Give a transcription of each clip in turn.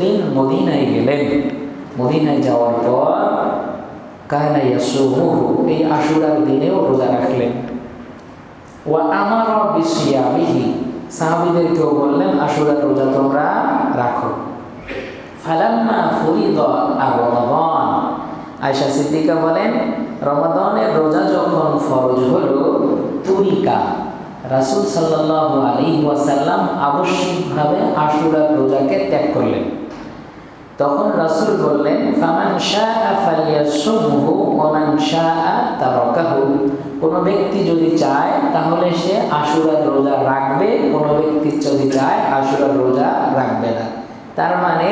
দিন মদিনায় গেলেন। মদিনায় যাওয়ার পর কানা ইয়াসুমুহু, এই আশুরার দিনেও রোজা রাখলেন। ওয়া আমারা বিসিয়ামিহি, সাহাবীদেরকেও বললেন, আশুরার রোজা তোমরা রাখো। ফালাম্মা ফুরিদ রমাদান, আয়েশা সিদ্দিকা বলেন, রমাদানের রোজা যখন ফরজ হলো তুরিকা রাসূল সাল্লাল্লাহু আলাইহি ওয়াসাল্লাম আবশ্যিকভাবে আশুরার রোজাকে ত্যাগ করলেন। তখন রাসূল বললেন, ফামান মান শাআ তারাকাহু। কোন ব্যক্তি যদি চায়, তাহলে সে আশুরার রোজা রাখবে, কোন ব্যক্তি যদি চায়, আশুরার রোজা রাখবে না। তার মানে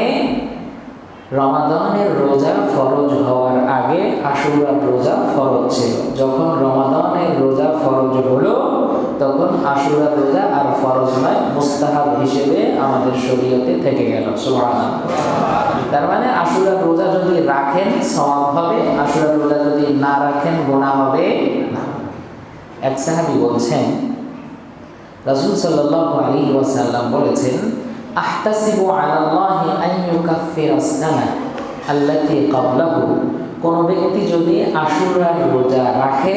রমাদানের রোজা ফরজ হওয়ার আগে আশুরার রোজা ফরজ ছিল। যখন রমাদানের রোজা ফরজ হলো তখন আশুরার রোজা আর ফরজ নয়, মুস্তাহাব হিসেবে আমাদের শরীয়তে থেকে গেল, সুবহানাল্লাহ। তার মানে আশুরার রোজা যদি রাখেন, সওয়াব হবে আশুরার রোজা যদি না রাখেন, গোনা হবে এক সাহাবী বলছেন, রাসূল সাল্লাল্লাহু আলাইহি ওয়াসাল্লাম বলেছেন, আহতাসিবু আলাল্লাহি আন ইউকাফিরাস সানা আল্লাতী ক্বাবলাহু। কোন ব্যক্তি যদি আশুরার রোজা রাখে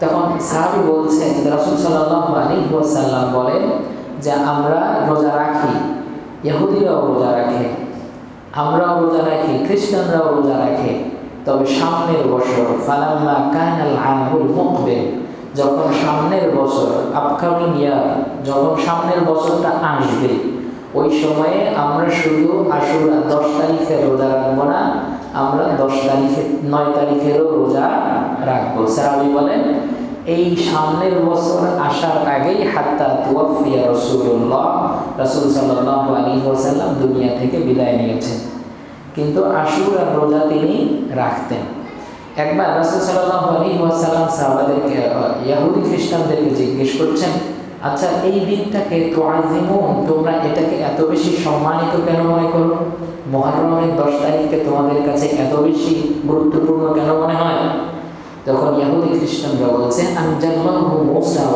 তখন সাহাবী বলছেন রাসূল সাল্লাল্লাহু আলাইহি ওয়াসাল্লাম বলেন যে আমরা রোজা রাখি, ইহুদিরাও রোজা রাখে, আমরাও রোজা রাখি, খ্রিস্টানরাও রোজা রাখে। তবে সামনের বছর, ফালাম্মা কানাল আমুল মুকবিল, যখন সামনের বছর, আপকামিং ইয়ার, যখন সামনের বছরটা আসবে, ওই সময়ে আমরা শুধু আশুরা দশ তারিখে রোজা রাখব না আমরা দশ তারিখে, নয় তারিখেরও রোজা রাখব। সাহাবি বলেন, এই সামনের বছর আসার আগেই হাত্তা তুয়াফিয়া রসুল্লাহ রসুল ওসাল্লাম দুনিয়া থেকে বিদায় নিয়েছেন। কিন্তু আশুরার রোজা তিনি রাখতেন। একবার রাসুল সাল্লাহ আলী ওয়াসাল্লাম সাহাবাদেরকে ইয়াহুদি খ্রিস্টানদেরকে জিজ্ঞেস করছেন আচ্ছা এই দিনটাকে তোমরা এটাকে এত বেশি সম্মানিত কেন মনে করো? মহারমের দশ তারিখকে তোমাদের কাছে এত বেশি গুরুত্বপূর্ণ কেন মনে হয়? তখন ইয়াহুদি খ্রিস্টানরা বলছে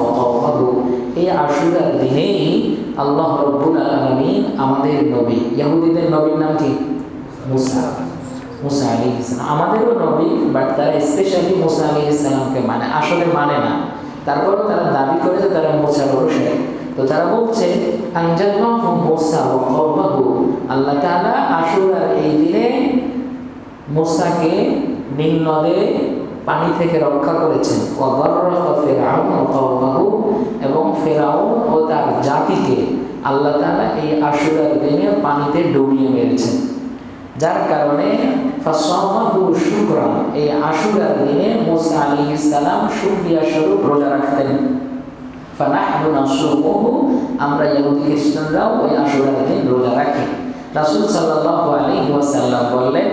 কওমাহু। এই আশুরার দিনেই আল্লাহ রব্বুল আলামিন আমাদের নবী ইয়াহুদিদের নবীর নাম কি? মুসা মুসা আলী ইসলাম আমাদেরও নবী বাট তারা স্পেশালি মুসা আলী ইসলামকে মানে আসলে মানে না। তারপরেও তারা দাবি করে যে তারা মুসার অনুসারী তো তারা বলছে আল্লাহ তাআলা আশুরার এই দিনে মুসাকে নীল নদে পানি থেকে রক্ষা করেছেন। এবং ফেরাউন ও তার জাতিকে আল্লাহ তালা এই আশুরার দিনে পানিতে ডুবিয়ে মেরেছেন। যার কারণে শুক্রান। এই আশুরার দিনে মোসা আলী ইসলাম শুক্রিয়া স্বরূপ রোজা রাখতেন। আমরা ইহুদি খ্রিস্টানরাও ওই আশুরার দিন রোজা রাখি। রাসুল সাল্লাহ আলী ওয়াসাল্লাম বললেন,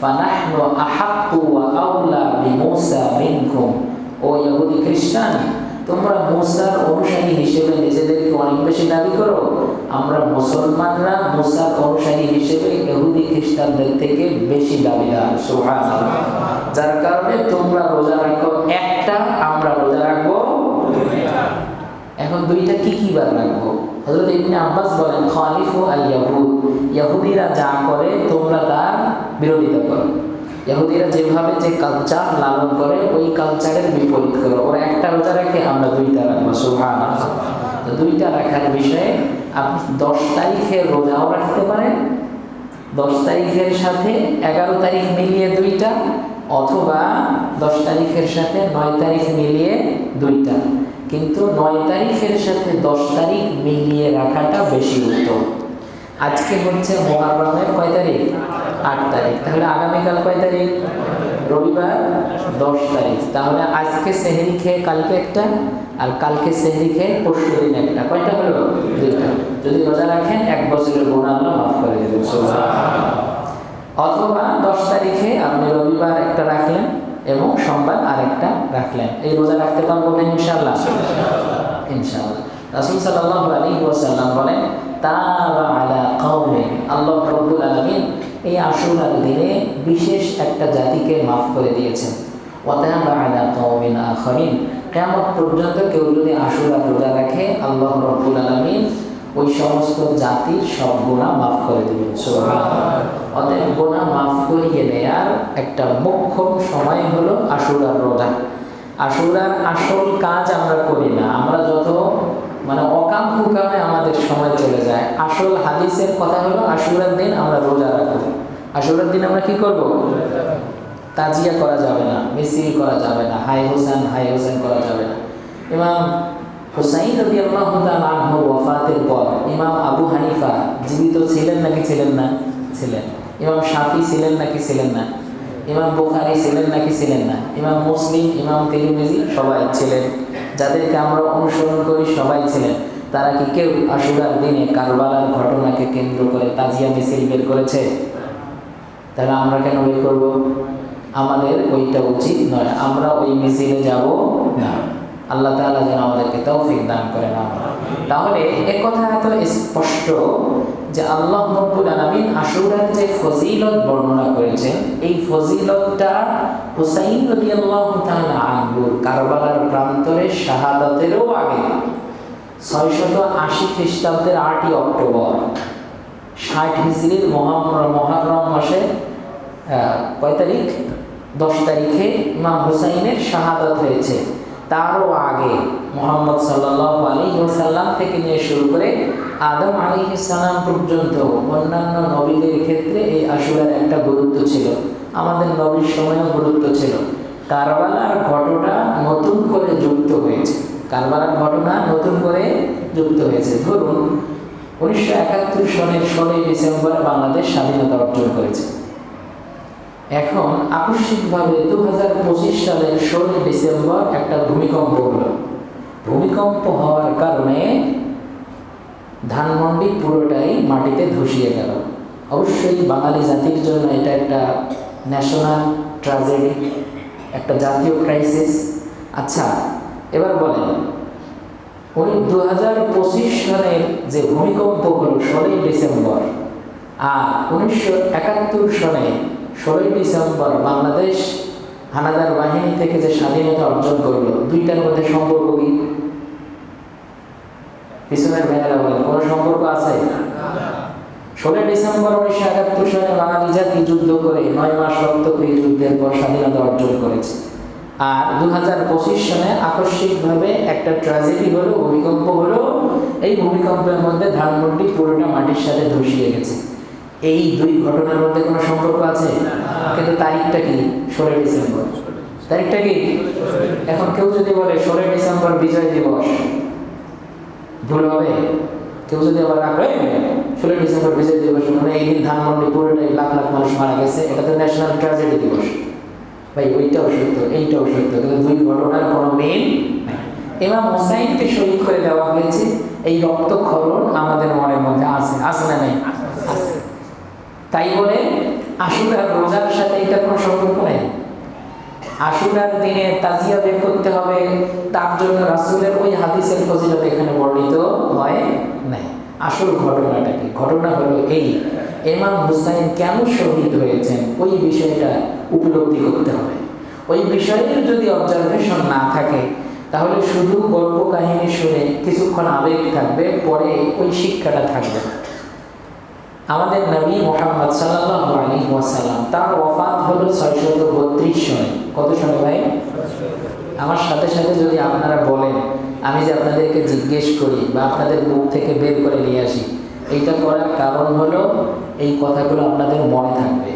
ফানাহনু আহাক্কু ওয়া আউলা বিমূসা মিনকুম। ও ইহুদি খ্রিস্টান, তোমরা মুসার অনুসারী হিসেবে নিজেদেরকে অনেক বেশি দাবি করো? আমরা মুসলমানরা মুসার অনুসারী হিসেবে ইহুদি, খ্রিস্টানদের থেকে বেশি দাবিদার যার কারণে তোমরা রোজা রাখো, একটা আমরা রোজা রাখব। এখন দুইটা কি কি বার রাখব? হযরত ইবনে আব্বাস বলেন, খালিফু আল ইয়াহুদ। ইহুদিরা যা করে, তোমরা তার বিরোধিতা করো। ইহুদিরা যেভাবে যে কালচার লালন করে, ওই কালচারের বিপরীত করো। ওরা একটা রোজা রাখে, আমরা দুইটা রাখব তো দুইটা রাখার বিষয়ে আপনি দশ তারিখে রোজাও রাখতে পারেন, দশ তারিখের সাথে এগারো তারিখ মিলিয়ে দুইটা, অথবা দশ তারিখের সাথে নয় তারিখ মিলিয়ে দুইটা। কিন্তু নয় তারিখের সাথে দশ তারিখ মিলিয়ে রাখাটা বেশি উত্তম। আজকে হচ্ছে মহারমের কয় তারিখ? আট তারিখ। তাহলে আগামীকাল কয় তারিখ? রবিবার দশ তারিখ। তাহলে আজকে সেহেরি খেয়ে কালকে একটা আর কালকে সেহেরি খেয়ে পরশু দিন একটা। কয়টা হলো? দুইটা। যদি রোজা রাখেন এক বছরের গুণ আল্লাহ মাফ করে দেবেন। অথবা দশ তারিখে আপনি রবিবার একটা রাখলেন এবং সোমবার আরেকটা রাখলেন। এই রোজা রাখতে পারব না ইনশাল্লাহ ইনশাআল্লাহ। রাসূল সাল্লাল্লাহু আলাইহি ওয়াসাল্লাম বলেন তাবা আলা কওমি আল্লাহ রাব্বুল আলামিন এই আশুরার দিনে বিশেষ একটা জাতিকে মাফ করে দিয়েছেন। ওয়া তাবা আলা কওমিন আখরিন। কিয়ামত পর্যন্ত কেউ যদি আশুরা রোজা রাখে, আল্লাহ রাব্বুল আলামিন ওই সমস্ত জাতির সব গুনাহ মাফ করে দিবেন অতএব গুনাহ মাফ করিয়ে নেয়ার একটা মোক্ষম সময় হলো আশুরার রোজা। আশুরার আসল কাজ আমরা করি না, আমরা যত মানে অকাম কুকামে আমাদের সময় চলে যায়। আসল হাদিসের কথা হলো আশুরার দিন আমরা রোজা রাখব। আশুরার দিন আমরা কি করব? তাজিয়া করা যাবে না, মিছিল করা যাবে না হাই হোসেন হাই হোসেন করা যাবে না। ইমাম হুসাইন রবি আল্লাহ ওয়াফাতের পর ইমাম আবু হানিফা জীবিত ছিলেন নাকি ছিলেন না? ছিলেন। ইমাম শাফি ছিলেন নাকি ছিলেন না? ইমাম বুখারি ছিলেন নাকি ছিলেন না? ইমাম মুসলিম, ইমাম তিরমিজি সবাই ছিলেন। যাদেরকে আমরা অনুসরণ করি সবাই ছিলেন। তারা কি কেউ আশুরার দিনে কারবালার ঘটনাকে কেন্দ্র করে তাজিয়া মিছিল বের করেছে? তাহলে আমরা কেন বের করব? আমাদের ওইটা উচিত নয়। আমরা ওই মিছিলে যাব না। আল্লাহ তাআলা যেন আমাদেরকে তৌফিক দান করেন আমরা তাহলে এ কথা এত স্পষ্ট যে আল্লাহ রব্বুল আলামিন আশুরার যে ফজিলত বর্ণনা করেছেন, এই ফজিলতটা হুসাইন তাআলা আনহু কারবালার প্রান্তরে শাহাদাতেরও আগে। ছয়শত আশি খ্রিস্টাব্দের আটই অক্টোবর, ষাট হিজড়ির মহারম মহারম মাসে কয় তারিখ? দশ তারিখে ইমাম হুসাইনের শাহাদত হয়েছে। তারও আগে মোহাম্মদ সাল্লাহ আলী সাল্লাম থেকে নিয়ে শুরু করে আদম আলী সালাম পর্যন্ত অন্যান্য নবীদের ক্ষেত্রে এই আশুরার একটা গুরুত্ব ছিল। আমাদের নবীর সময়ও গুরুত্ব ছিল। কারবালার ঘটনা নতুন করে যুক্ত হয়েছে। কারবালার ঘটনা নতুন করে যুক্ত হয়েছে। ধরুন, উনিশশো একাত্তর সনের ষোলোই ডিসেম্বর বাংলাদেশ স্বাধীনতা অর্জন করেছে। এখন আকস্মিকভাবে দু হাজার পঁচিশ সালের ষোলোই ডিসেম্বর একটা ভূমিকম্প হলো। ভূমিকম্প হওয়ার কারণে ধানমন্ডি পুরোটাই মাটিতে ধসিয়ে গেল। অবশ্যই বাঙালি জাতির জন্য এটা একটা ন্যাশনাল ট্রাজেডি একটা জাতীয় ক্রাইসিস আচ্ছা এবার বলেন, উনি দু হাজার পঁচিশ সালের যে ভূমিকম্প হলো ষোলোই ডিসেম্বর আর উনিশশো একাত্তর সনে ষোলোই ডিসেম্বর বাংলাদেশ হানাদার বাহিনী থেকে যে স্বাধীনতা অর্জন করল দুইটার মধ্যে সম্পর্ক কি? পিছনের মেয়েরা বলেন কোনো সম্পর্ক আছে? ষোলোই ডিসেম্বর উনিশশো একাত্তর সালে বাঙালি জাতি যুদ্ধ করে নয় মাস রক্তক্ষয়ী যুদ্ধের পর স্বাধীনতা অর্জন করেছে। আর দু হাজার পঁচিশ সনে আকস্মিকভাবে একটা ট্র্যাজেডি হলো ভূমিকম্প হলো। এই ভূমিকম্পের মধ্যে ধানমন্ডি পুরোটা মাটির সাথে ধসিয়ে গেছে। এই দুই ঘটনার মধ্যে কোনো সম্পর্ক আছে? কিন্তু তারিখটা কি? ষোলোই ডিসেম্বর। তারিখটা কি? এখন কেউ যদি বলে ষোলোই ডিসেম্বর বিজয় দিবস, ভুল হবে। কেউ যদি আবার রাখবে ষোলোই ডিসেম্বর বিজয় দিবস মানে এই দিন ধানমন্ডি পুরোটাই লাখ লাখ মানুষ মারা গেছে, এটা তো ন্যাশনাল ট্র্যাজেডি দিবস। ভাই, ওইটাও সত্য, এইটাও সত্য, কিন্তু দুই ঘটনার কোনো মিল নাই। ইমাম হুসাইনকে শহীদ করে দেওয়া হয়েছে, এই রক্তক্ষরণ আমাদের মনের মধ্যে আছে আছে না নাই? তাই বলে আশুরার রোজার সাথে এটা কোনো সম্পর্ক নেই। আশুরার দিনে তাজিয়া বের করতে হবে, তার জন্য রাসূলের ওই হাদিসের ফজিলত এখানে বর্ণিত হয় নাই। আসল ঘটনাটা কি? ঘটনা হলো এই, ইমাম হুসাইন কেন শহীদ হয়েছেন? ওই বিষয়টা উপলব্ধি করতে হবে। ওই বিষয়ের যদি অবজারভেশন না থাকে, তাহলে শুধু গল্প কাহিনী শুনে কিছুক্ষণ আবেগ থাকবে, পরে ওই শিক্ষাটা থাকবে না। আমাদের নবী মোহাম্মদ সাল্লাল্লাহু আলাইহি ওয়াসাল্লাম, তার ওফাত হলো ছয়শত বত্রিশ সনে। কত সনে ভাই? আমার সাথে সাথে যদি আপনারা বলেন, আমি যে আপনাদেরকে জিজ্ঞেস করি বা আপনাদের মুখ থেকে বের করে নিয়ে আসি, এইটা করার কারণ হলো এই কথাগুলো আপনাদের মনে থাকবে।